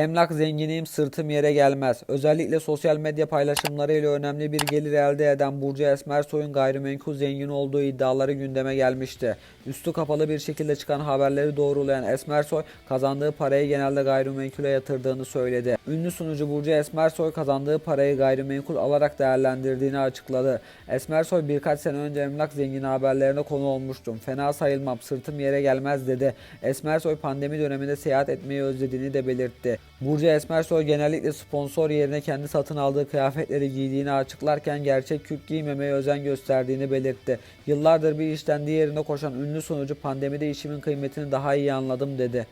Emlak zenginiyim sırtım yere gelmez. Özellikle sosyal medya paylaşımlarıyla önemli bir gelir elde eden Burcu Esmersoy'un gayrimenkul zengin olduğu iddiaları gündeme gelmişti. Üstü kapalı bir şekilde çıkan haberleri doğrulayan Esmersoy kazandığı parayı genelde gayrimenkule yatırdığını söyledi. Ünlü sunucu Burcu Esmersoy kazandığı parayı gayrimenkul alarak değerlendirdiğini açıkladı. Esmersoy birkaç sene önce emlak zengini haberlerine konu olmuştum. Fena sayılmam sırtım yere gelmez dedi. Esmersoy pandemi döneminde seyahat etmeyi özlediğini de belirtti. Burcu Esmersoy genellikle sponsor yerine kendi satın aldığı kıyafetleri giydiğini açıklarken gerçek kürk giymemeye özen gösterdiğini belirtti. Yıllardır bir işten diğerine koşan ünlü sunucu pandemide işimin kıymetini daha iyi anladım dedi.